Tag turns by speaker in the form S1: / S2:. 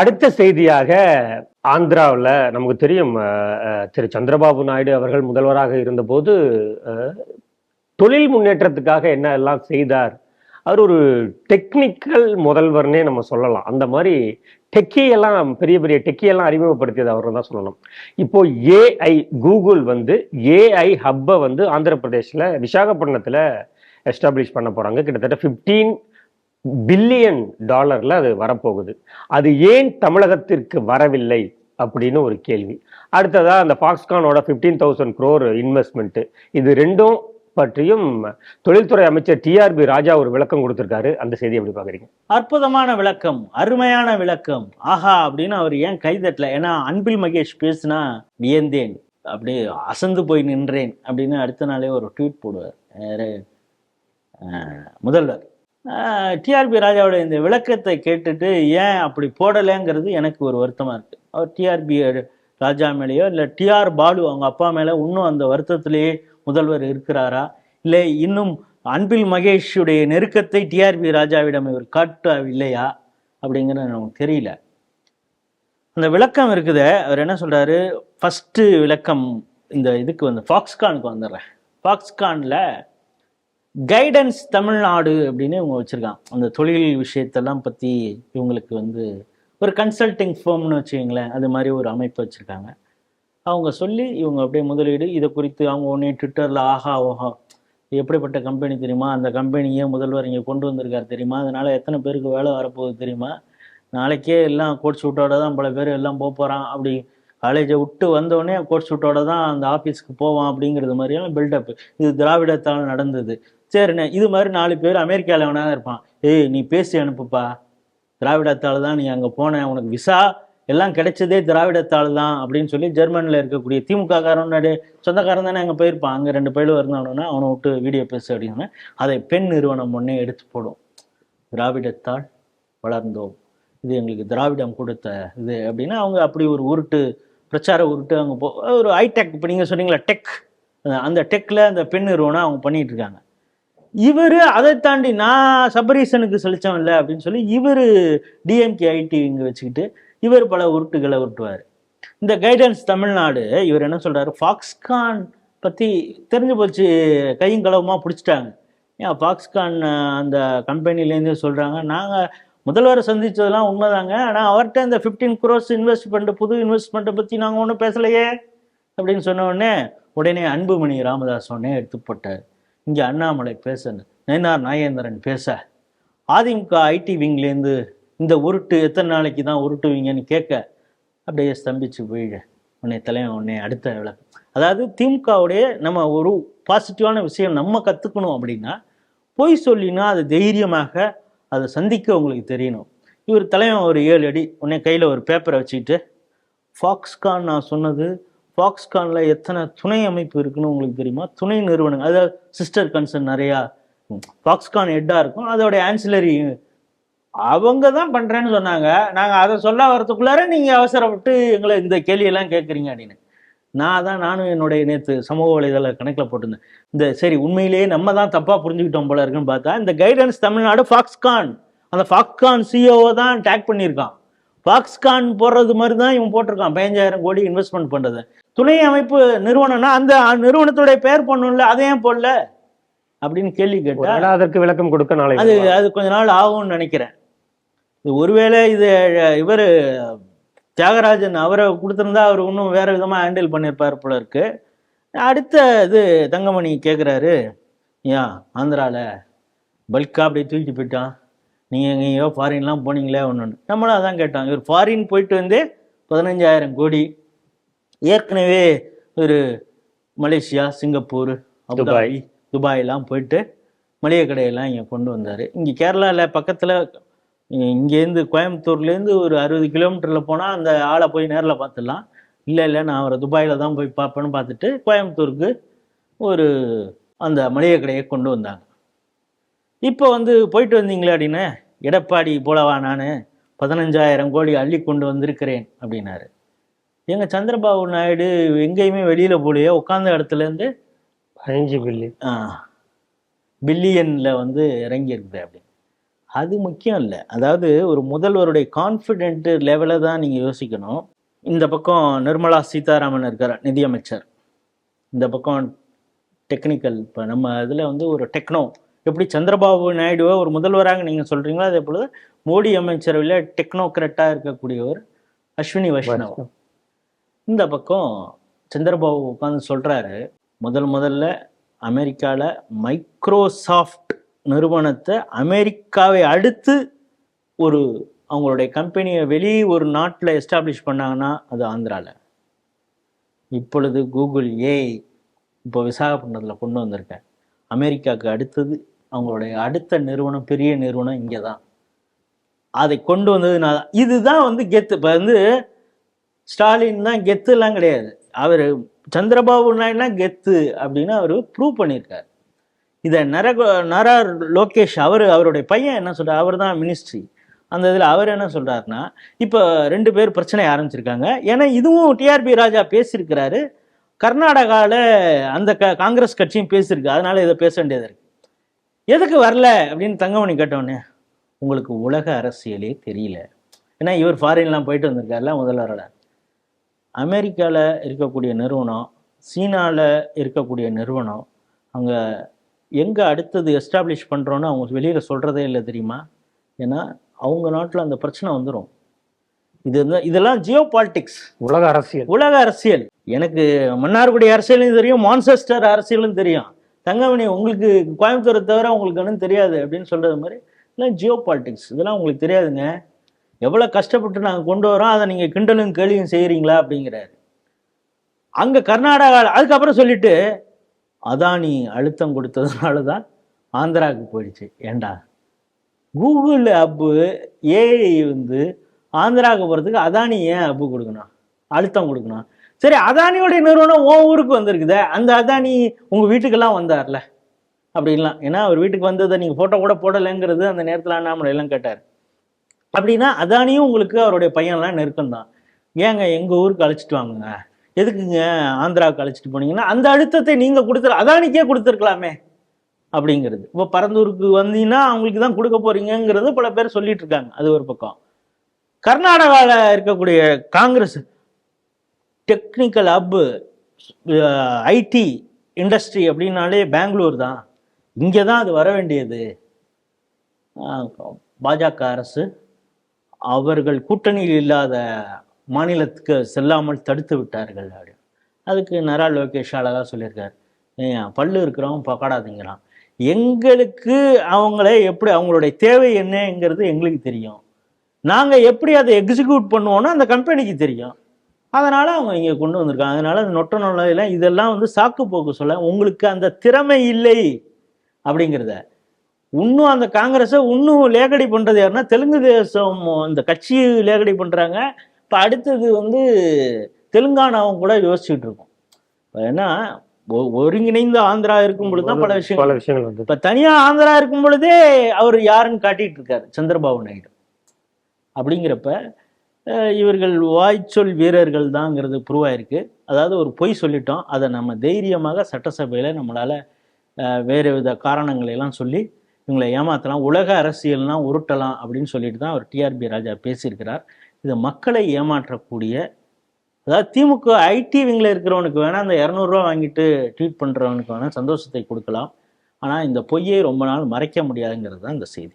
S1: அடுத்த செய்தியாக ஆந்திராவில் நமக்கு தெரியும் திரு சந்திரபாபு நாயுடு அவர்கள் முதல்வராக இருந்தபோது தொழில் முன்னேற்றத்துக்காக என்ன எல்லாம் செய்தார். அவர் ஒரு டெக்னிக்கல் முதல்வர்னே நம்ம சொல்லலாம். அந்த மாதிரி டெக்கியெல்லாம் பெரிய பெரிய டெக்கியெல்லாம் அறிமுகப்படுத்தியது அவர் தான் சொல்லணும். இப்போ ஏஐ கூகுள் வந்து ஏஐ ஹப்பை வந்து ஆந்திர பிரதேசில் விசாகப்பட்டினத்தில் எஸ்டாப்ளிஷ் பண்ண போகிறாங்க கிட்டத்தட்ட 15 பில்லியன் டாலரில் அது வரப்போகுது. அது ஏன் தமிழகத்திற்கு வரவில்லை அப்படின்னு ஒரு கேள்வி. அடுத்ததாக அந்த ஃபாக்ஸ்கானோட ஃபிஃப்டீன் தௌசண்ட் க்ரோர் இன்வெஸ்ட்மெண்ட்டு இது ரெண்டும் பற்றியும் தொழில்துறை அமைச்சர் டிஆர்பி ராஜா ஒரு விளக்கம் கொடுத்திருக்காரு. அந்த செய்தி எப்படி பாக்குறீங்க
S2: அற்புதமான விளக்கம் அருமையான விளக்கம். ஆஹா அப்படின்னு அவர் ஏன் கைதட்டல? ஏன்னா அன்பில் மகேஷ் பேசுனா வியந்தேன் அப்படியே அசந்து போய் நின்றேன் அப்படின்னு அடுத்த நாளே ஒரு ட்வீட் போடுவார். முதல்வர். டிஆர்பி ராஜாவோட இந்த விளக்கத்தை கேட்டுட்டு ஏன் அப்படி போடலைங்கிறது எனக்கு ஒரு வருத்தமாக இருக்குது அவர் டிஆர்பி ராஜா மேலேயோ இல்லை டிஆர் பாலு அவங்க அப்பா மேலே இன்னும் அந்த வருத்தத்திலேயே முதல்வர் இருக்கிறாரா? இல்லை இன்னும் அன்பில் மகேஷுடைய நெருக்கத்தை டிஆர்பி ராஜாவிடம் இவர் காட்டவில்லையா? அப்படிங்கிறது நமக்கு தெரியல. அந்த விளக்கம் இருக்குது. அவர் என்ன சொல்கிறாரு ஃபஸ்ட்டு விளக்கம் இந்த இதுக்கு வந்து ஃபாக்ஸ்கானுக்கு வந்துடுறேன். ஃபாக்ஸ்கானில் கைடன்ஸ் தமிழ்நாடு அப்படின்னு இவங்க வச்சுருக்கான் அந்த தொழில் விஷயத்தெல்லாம் பற்றி இவங்களுக்கு வந்து ஒரு கன்சல்டிங் ஃபோம்னு வச்சுக்கிங்களேன். அது மாதிரி ஒரு அமைப்பு வச்சுருக்காங்க. அவங்க சொல்லி இவங்க அப்படியே முதலீடு. இதை குறித்து அவங்க ஒன்றே ட்விட்டரில் ஆஹா ஓஹா இது எப்படிப்பட்ட கம்பெனி தெரியுமா? அந்த கம்பெனியே முதல்வர் இங்கே கொண்டு வந்திருக்கார் தெரியுமா? அதனால் எத்தனை பேருக்கு வேலை வரப்போகுது தெரியுமா? நாளைக்கே எல்லாம் கோட் ஷூட்டோட தான் பல பேர் எல்லாம் போக போகிறான் அப்படி காலேஜை விட்டு வந்தோடனே கோட் ஷூட்டோட தான் அந்த ஆஃபீஸ்க்கு போவான் அப்படிங்கிறது மாதிரியெல்லாம் பில்டப் இது திராவிடத்தால் நடந்தது. சரிண்ணே இது மாதிரி நாலு பேர் அமெரிக்காவில் வேணா இருப்பான். ஏய் நீ பேசி அனுப்புப்பா. திராவிடத்தால் தான் நீ அங்கே போன உனக்கு விசா எல்லாம் கிடைச்சதே திராவிடத்தால் தான் அப்படின்னு சொல்லி ஜெர்மனியில் இருக்கக்கூடிய திமுக காரனுடைய சொந்தக்காரன் தானே அங்கே போயிருப்பான். அங்கே ரெண்டு பேரும் இருந்தானோன்னா அவனை விட்டு வீடியோ பேசு அப்படின்னு. அதை பெண் நிறுவனம் ஒன்றே எடுத்து போடும். திராவிடத்தால் வளர்ந்தோம். இது எங்களுக்கு திராவிடம் கொடுத்த இது அப்படின்னா அவங்க அப்படி ஒரு உருட்டு பிரச்சார உருட்டு அவங்க போ ஒரு ஹைடெக் இப்போ நீங்கள் சொன்னீங்களா டெக் அந்த டெக்கில் அந்த பெண் நிறுவனம் அவங்க பண்ணிகிட்டு இருக்காங்க. இவர் அதை தாண்டி நான் சபரீசனுக்கு செலுத்தம் இல்லை அப்படின்னு சொல்லி இவர் டிஎம்கே ஐடி இங்கே வச்சுக்கிட்டு இவர் பல உருட்டுகளை உருட்டுவார். இந்த கைடன்ஸ் தமிழ்நாடு இவர் என்ன சொல்கிறாரு ஃபாக்ஸ்கான் பற்றி தெரிஞ்சு போச்சு கையும் களவுமா பிடிச்சிட்டாங்க. ஏன் ஃபாக்ஸ்கான் அந்த கம்பெனிலேருந்து சொல்கிறாங்க நாங்கள் முதல்வரை சந்தித்ததெல்லாம் உண்மைதாங்க. ஆனால் அவர்கிட்ட இந்த ஃபிஃப்டீன் குரோஸ் இன்வெஸ்ட்மெண்ட் புது இன்வெஸ்ட்மெண்ட்டை பற்றி நாங்கள் ஒன்றும் பேசலையே அப்படின்னு சொன்ன உடனே உடனே அன்புமணி ராமதாஸ் உடனே எடுத்து போட்டார். இங்கே அண்ணாமலை பேச நயனார் நாகேந்திரன் பேச அதிமுக ஐடி விங்லேருந்து இந்த உருட்டு எத்தனை நாளைக்கு தான் உருட்டுவீங்கன்னு கேட்க அப்படியே ஸ்தம்பிச்சு போயிடு. உன்னை தலைவன் உன்னை அடுத்த விளக்கம் அதாவது திமுகவுடைய நம்ம ஒரு பாசிட்டிவான விஷயம் நம்ம கற்றுக்கணும் அப்படின்னா பொய் சொல்லினா அது தைரியமாக அதை சந்திக்க உங்களுக்கு தெரியணும். இவர் தலைவன் ஒரு ஏழு அடி உடனே கையில் ஒரு பேப்பரை வச்சுக்கிட்டு ஃபாக்ஸ்கான் நான் சொன்னது ஃபாக்ஸ்கானில் எத்தனை துணை அமைப்பு இருக்குன்னு உங்களுக்கு தெரியுமா? துணை நிறுவனங்கள். அதாவது சிஸ்டர் கன்சர்ன் நிறையா. ஃபாக்ஸ்கான் ஹெட்டாக இருக்கும். அதோடைய ஆன்சிலரி அவங்க தான் பண்ணுறேன்னு சொன்னாங்க. நாங்கள் அதை சொல்ல வரத்துக்குள்ளார நீங்கள் அவசரப்பட்டு எங்களை இந்த கேள்வியெல்லாம் கேட்குறீங்க அப்படின்னு. நான் தான் நானும் என்னுடைய நேற்று சமூக வலைதள கணக்கில் போட்டிருந்தேன். இந்த சரி உண்மையிலேயே நம்ம தான் தப்பாக புரிஞ்சுக்கிட்டோம் போல இருக்குன்னு பார்த்தா இந்த கைடன்ஸ் தமிழ்நாடு ஃபாக்ஸ்கான் அந்த ஃபாக்ஸ்கான் சிஓவை தான் டேக் பண்ணியிருக்கான். ஃபாக்ஸ்கான் போடுறது மாதிரி தான் இவன் போட்டிருக்கான். பதினஞ்சாயிரம் கோடி இன்வெஸ்ட்மெண்ட் பண்ணுறது துணை அமைப்பு நிறுவனம்னா அந்த நிறுவனத்துடைய பெயர் பண்ணணும்ல அதை ஏன் போடல? அப்படின்னு கேள்வி கேட்டா
S1: ஒருவேளை அதற்கு விளக்கம் கொடுக்க நாளை
S2: அது அது கொஞ்ச நாள் ஆகும்னு நினைக்கிறேன். இது ஒருவேளை இது இவர் தியாகராஜன் அவரை கொடுத்துருந்தா அவர் இன்னும் வேற விதமாக ஹேண்டில் பண்ணியிருப்பார் போல இருக்கு. அடுத்த இது தங்கமணி கேட்குறாரு ஏன் ஆந்திராவில் பல்காக அப்படியே தூக்கிட்டு போயிட்டான். நீங்கள் எங்கேயோ ஃபாரின்லாம் போனீங்களே ஒன்று நம்மளும் அதான் கேட்டோம். இவர் ஃபாரின் போயிட்டு வந்து பதினஞ்சாயிரம் கோடி ஏற்கனவே ஒரு மலேசியா சிங்கப்பூர் அபுதாபி துபாயெல்லாம் போயிட்டு மளிகை கடையெல்லாம் இங்கே கொண்டு வந்தார். இங்கே கேரளாவில் பக்கத்தில் இங்கேருந்து கோயம்புத்தூர்லேருந்து ஒரு அறுபது கிலோமீட்டரில் போனால் அந்த ஆளை போய் நேரில் பார்த்துடலாம். இல்லை இல்லை நான் அவரை துபாயில் தான் போய் பார்ப்பேன்னு பார்த்துட்டு கோயம்புத்தூருக்கு ஒரு அந்த மளிகை கடையை கொண்டு வந்தாங்க. இப்போ வந்து போயிட்டு வந்தீங்களே அப்படின்னு எடப்பாடி போலவா நான்? பதினஞ்சாயிரம் கோடி அள்ளி கொண்டு வந்திருக்கிறேன் அப்படின்னாரு. எங்கள் சந்திரபாபு நாயுடு எங்கேயுமே வெளியில் போலையே உட்காந்த இடத்துலேருந்து
S1: பதினஞ்சு பில்லியன்
S2: பில்லியனில் வந்து இறங்கியிருக்குது அப்படி அது முக்கியம் இல்லை. அதாவது ஒரு முதல்வருடைய கான்ஃபிடென்ட் லெவலை தான் நீங்கள் யோசிக்கணும். இந்த பக்கம் நிர்மலா சீதாராமன் இருக்கார் நிதியமைச்சர். இந்த பக்கம் டெக்னிக்கல் இப்போ நம்ம இதில் வந்து ஒரு டெக்னோ எப்படி சந்திரபாபு நாயுடுவை ஒரு முதல்வராக நீங்கள் சொல்கிறீங்களோ அதே போல மோடி அமைச்சரவையில் டெக்னோக்ராட்டாக இருக்கக்கூடியவர் அஸ்வினி வைஷ்ணவ். இந்த பக்கம் சந்திரபாபு உட்காந்து சொல்கிறாரு முதல் முதல்ல அமெரிக்காவில் மைக்ரோசாஃப்ட் நிறுவனத்தை அமெரிக்காவை அடுத்து ஒரு அவங்களுடைய கம்பெனியை வெளியே ஒரு நாட்டில் எஸ்டாப்ளிஷ் பண்ணாங்கன்னா அது ஆந்திராவில் இப்பொழுது கூகுள் ஏஐ இப்போ விசாகப்பட்டினத்தில் கொண்டு வந்திருக்கேன் அமெரிக்காவுக்கு அடுத்தது அவங்களுடைய அடுத்த நிறுவனம் பெரிய நிறுவனம் இங்கே தான் அதை கொண்டு வந்ததுனால இதுதான் வந்து கெத்து. இப்போ வந்து ஸ்டாலின் தான் கெத்துலாம் கிடையாது. அவர் சந்திரபாபு நாயுடுனா கெத்து அப்படின்னு அவர் ப்ரூவ் பண்ணியிருக்கார். இதை நர நரார் லோகேஷ் அவர் அவருடைய பையன் என்ன சொல்கிறார் அவர் தான் மினிஸ்ட்ரி அந்த இதில் அவர் என்ன சொல்கிறாருன்னா இப்போ ரெண்டு பேர் பிரச்சனை ஆரம்பிச்சிருக்காங்க. ஏன்னா இதுவும் டிஆர்பி ராஜா பேசியிருக்கிறாரு. கர்நாடகாவில் அந்த க காங்கிரஸ் கட்சியும் பேசியிருக்கு. அதனால் இதை பேச வேண்டியது இருக்கு. எதுக்கு வரல அப்படின்னு தங்கமணி கேட்டோடனே உங்களுக்கு உலக அரசியலே தெரியல. ஏன்னா இவர் ஃபாரின்லாம் போயிட்டு வந்திருக்காருல முதல்வரோட. அமெரிக்காவில் இருக்கக்கூடிய நிறுவனம் சீனாவில் இருக்கக்கூடிய நிறுவனம் அங்கே எங்கே அடுத்தது எஸ்டாப்ளிஷ் பண்ணுறோன்னு அவங்க வெளியில் சொல்கிறதே இல்லை தெரியுமா? ஏன்னா அவங்க நாட்டில் அந்த பிரச்சனை வந்துடும் இது இதெல்லாம் ஜியோ பாலிட்டிக்ஸ்
S1: உலக அரசியல்.
S2: உலக அரசியல். எனக்கு மன்னார்குடி அரசியலும் தெரியும் மான்செஸ்டர் அரசியலும் தெரியும். தங்கமணி உங்களுக்கு கோயம்புத்தூரை தவிர உங்களுக்கு ஒன்றும் தெரியாது அப்படின்னு சொல்றது மாதிரி இதெல்லாம் ஜியோ பாலிட்டிக்ஸ் இதெல்லாம் உங்களுக்கு தெரியாதுங்க. எவ்வளோ கஷ்டப்பட்டு நாங்கள் கொண்டு வரோம் அதை நீங்கள் கிண்டலும் கேலியும் செய்கிறீங்களா அப்படிங்கிறாரு. அங்கே கர்நாடகா அதுக்கப்புறம் சொல்லிட்டு அதானி அழுத்தம் கொடுத்ததுனால தான் ஆந்திராவுக்கு போயிடுச்சு. ஏண்டா? கூகுள் அப்பு ஏஐ வந்து ஆந்திராவுக்கு போகிறதுக்கு அதானி ஏன் அப்பு கொடுக்கணும்? அழுத்தம் கொடுக்கணும். சரி அதானியோடைய நிறுவனம் உன் ஊருக்கு வந்திருக்குதே அந்த அதானி உங்கள் வீட்டுக்கெல்லாம் வந்தார்ல? அப்படின்லாம். ஏன்னா அவர் வீட்டுக்கு வந்ததை நீங்கள் ஃபோட்டோ கூட போடலைங்கிறது அந்த நேரத்தில் அண்ணாமலை எல்லாம் கேட்டார். அப்படின்னா அதானியும் உங்களுக்கு அவருடைய பையன்லாம் நெருக்கம் தான் ஏங்க எங்கள் ஊருக்கு அழைச்சிட்டு வாங்குங்க எதுக்குங்க ஆந்திராவுக்கு அழைச்சிட்டு போனீங்கன்னா அந்த அழுத்தத்தை நீங்கள் கொடுத்துரு அதானிக்கே கொடுத்துருக்கலாமே அப்படிங்கிறது. இப்போ பரந்தூருக்கு வந்தீங்கன்னா அவங்களுக்கு தான் கொடுக்க போறீங்கிறது பல பேர் சொல்லிட்டு இருக்காங்க அது ஒரு பக்கம். கர்நாடகாவில் இருக்கக்கூடிய Congress technical hub IT industry அப்படின்னாலே பெங்களூர் தான். இங்கே தான் அது வர வேண்டியது. பாஜக அரசு. அவர்கள் கூட்டணியில் இல்லாத மாநிலத்துக்கு செல்லாமல் தடுத்து விட்டார்கள் அப்படின்னு அதுக்கு நரா லோகேஷ் அழகா சொல்லியிருக்காரு. ஏன் பல்லு இருக்கிறவன் பக்காடாதீங்கிறான் எங்களுக்கு அவங்கள எப்படி அவங்களுடைய தேவை என்னங்கிறது எங்களுக்கு தெரியும். நாங்கள் எப்படி அதை எக்ஸிக்யூட் பண்ணுவோம்னா அந்த கம்பெனிக்கு தெரியும். அதனால் அவங்க இங்கே கொண்டு வந்திருக்காங்க. அதனால் அந்த நொட்ட நொல்லையெல்லாம் இதெல்லாம் வந்து சாக்கு போக்கு சொல்ல உங்களுக்கு அந்த திறமை இல்லை அப்படிங்கிறத. இன்னும் அந்த காங்கிரஸை இன்னும் லேகடி பண்றது யாருன்னா தெலுங்கு தேசம் இந்த கட்சி லேகடி பண்றாங்க. இப்போ அடுத்தது வந்து தெலுங்கானாவும் கூட யோசிச்சுட்டு இருக்கோம். ஏன்னா ஒருங்கிணைந்த ஆந்திரா இருக்கும் பொழுது தான் பல விஷயங்கள்
S1: பல விஷயங்கள். வந்து
S2: இப்ப தனியா ஆந்திரா இருக்கும் பொழுதே அவர் யாருன்னு காட்டிட்டு இருக்காரு சந்திரபாபு நாயுடு. அப்படிங்கிறப்ப இவர்கள் வாய்ச்சொல் வீரர்கள் தாங்கிறது ப்ரூவ் ஆயிருக்கு அதாவது ஒரு பொய் சொல்லிட்டோம் அதை நம்ம தைரியமாக சட்டசபையில நம்மளால வேறு வித காரணங்களை எல்லாம் சொல்லி இவங்களை ஏமாத்தலாம் உலக அரசியல்னால் உருட்டலாம் அப்படின்னு சொல்லிட்டு தான் அவர் டிஆர்பி ராஜா பேசியிருக்கிறார். இது மக்களை ஏமாற்றக்கூடிய அதாவது திமுக ஐடி விங்கில் இருக்கிறவனுக்கு வேணால் அந்த இரநூறுவா வாங்கிட்டு ட்வீட் பண்ணுறவனுக்கு வேணால் சந்தோஷத்தை கொடுக்கலாம். ஆனால் இந்த பொய்யை ரொம்ப நாள் மறைக்க முடியாதுங்கிறது தான் இந்த செய்தி.